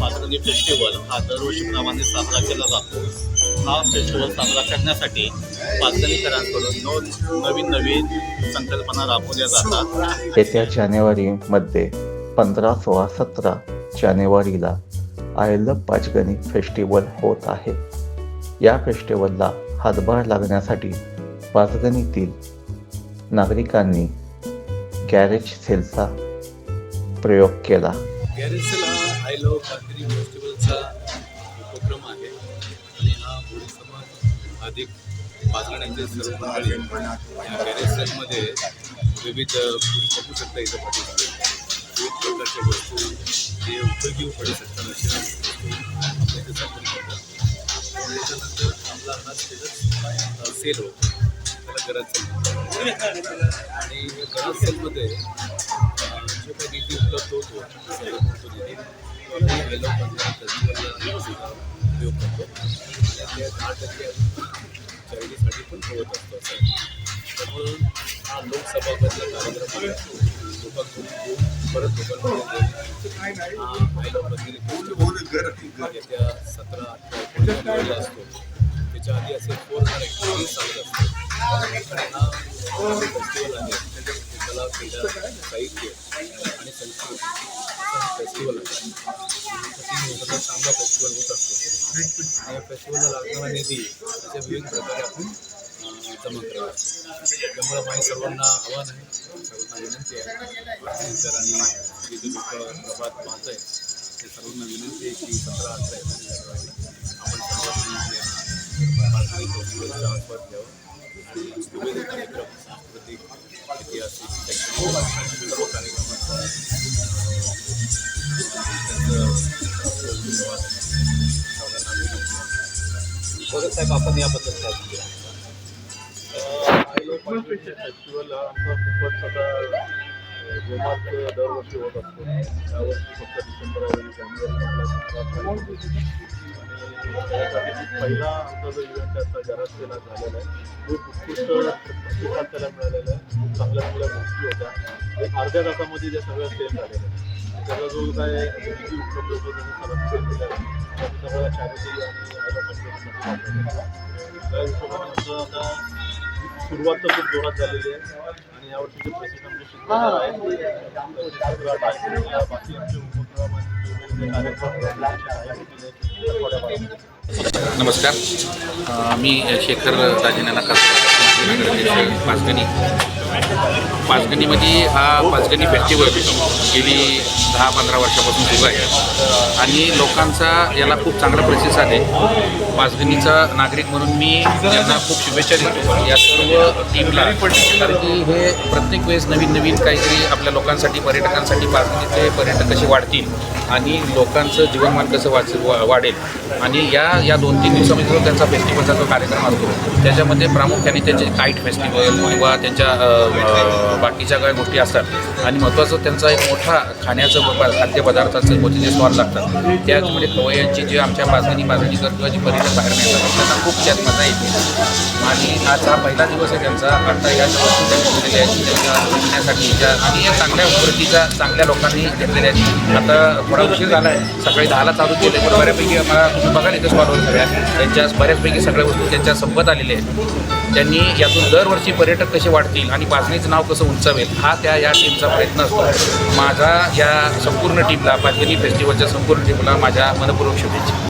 Panchgani festival हा दरवर्षीप्रमाणे साजरा केला जातो. हा फेस्टिवल साजरा करण्यासाठी पाचगणीकरांकडून नो नवीन नवीन संकल्पना राबवल्या जातात. येत्या जानेवारीमध्ये पंधरा सोळा सतरा जानेवारीला आय लव पाचगणी फेस्टिवल होत आहे. या फेस्टिवलला हातभार लागण्यासाठी पाचगणीतील नागरिकांनी गॅरेज सेलचा प्रयोग केला. गॅरेजला हा आय लव कातरी फेस्टिवलचा उपक्रम आहे. आणि हा होळी समाज अधिक पाचगण्याचे सर्व मंडळी या गॅरेजमध्ये विविध तुम्ही बघू शकता इथं पाठीमागे विविध प्रकारच्या वस्तू जे उपयोगी पडू शकतात अशा आपल्या इथे साठवून ठेवतात. त्याच्यानंतर आपला हा सेलच सेल होतो. त्याला गरज आणि गरज सेलमध्ये जो काही निधी उपलब्ध होतो उपयोग करतो आणि त्यातल्या दहा टक्के चॅरिटीसाठी पण ठेवत असतो. असं त्यामुळं हा लोकसभामधला कार्यक्रम लोकांकडून परत हा येत्या सतरा अठरा असतो. त्याच्या आधी असे फोर हजार एकवीस चालत असतो. हा फेस्टिवल आहे क्रीडा साहित्य आणि संस्कृती. फेस्टिवल असतो. दिवसाचा चांगला फेस्टिवल होत असतो आणि या फेस्टिवलला लागणारा निधी अशा विविध प्रकारे आपण जमा जमा असतो त्यामुळे माझी सर्वांना आव्हान आहे सर्वांना विनंती आहे सरांनी जे जे लोक प्रभात पाहत आहेत ते सर्वांना विनंती आहे की सतरा अठरा आपण सर्वांनी या पाचगणी आस्वाद घ्यावा आणि विविध कार्यक्रम सांस्कृतिक ऐतिहासिक शैक्षणिक सर्व भगत साहेब आपण याबद्दल काय सांगू? फेस्टिवल म्हणजे आमचा खूपच आता अ, जोमात दरवर्षी होत असतो. यावर्षी फक्त डिसेंबर जानेवारी आणि त्यासाठी पहिला आमचा जो इव्हेंट आहे आता घरात केला झालेला आहे. खूप उत्कृष्ट प्रतिसाद त्याला मिळालेला आहे. खूप चांगल्या चांगल्या गोष्टी होत्या. एक अर्ध्या तासामध्ये त्या सगळ्या सेल झालेल्या आहेत. त्याचा जो काय निधी उपलब्ध होतो त्याचा सगळ्या चॅरिटी आणि त्या हिशोबाने आता सुरुवात तर खूप जोरात झालेली आहे. आणि यावर्षीचे प्रेसिडेंट आमचे या म्हणजे बाकी आमचे उपक्रम जे म्हणजे नमस्कार. मी शेखर राजेंद्र पाचगणी पाचगणीमध्ये हा पाचगणी फेस्टिवल गेली दहा पंधरा वर्षापासून सुरू आहे. आणि लोकांचा याला खूप चांगला प्रतिसाद आहे. पाचगणीचा नागरिक म्हणून मी त्यांना खूप शुभेच्छा देतो. या सर्व टीमला कारण की हे प्रत्येक वेळेस नवीन नवीन काहीतरी आपल्या लोकांसाठी पर्यटकांसाठी पाचगणीचे पर्यटक कसे वाढतील आणि लोकांचं जीवनमान कसं वाच वाढेल. आणि या या दोन तीन दिवसामध्ये जो त्यांचा फेस्टिवलचा जो कार्यक्रम असतो त्याच्यामध्ये प्रामुख्याने त्यांचे काईट फेस्टिवल किंवा त्यांच्या बाकीच्या काही गोष्टी असतात. आणि महत्त्वाचं त्यांचा एक मोठा खाण्याचं प- खाद्यपदार्थाचं मोठे जे स्टॉल लागतात. त्याचमध्ये खवय्यांची जे आमच्या बाजणी बाजणीकर किंवा जी पर्यटक बाहेर मिळतात त्यांना खूप त्यात मजा येते. आणि आज हा पहिला दिवस आहे त्यांचा. आता या वस्तू त्यांनी दिलेल्या आहेत त्यांच्या आणि या चांगल्या प्रतीच्या चांगल्या लोकांनी घेतलेल्या आहेत. आता थोडा उशीर झाला आहे. सकाळी दहाला चालू केले पण बऱ्यापैकी आम्हाला तुम्ही बघाल इथे स्पॉटवर सगळ्या. त्यांच्या बऱ्याचपैकी सगळ्या वस्तू त्यांच्या संपत आलेल्या आहेत. त्यांनी यातून दरवर्षी पर्यटक कसे वाढतील आणि पाचणीचं नाव कसं उंचावेल हा त्या या टीमचा प्रयत्न असतो. माझा या संपूर्ण टीमला पाचगणी फेस्टिवलच्या संपूर्ण टीमला माझ्या मनपूर्वक शुभेच्छा.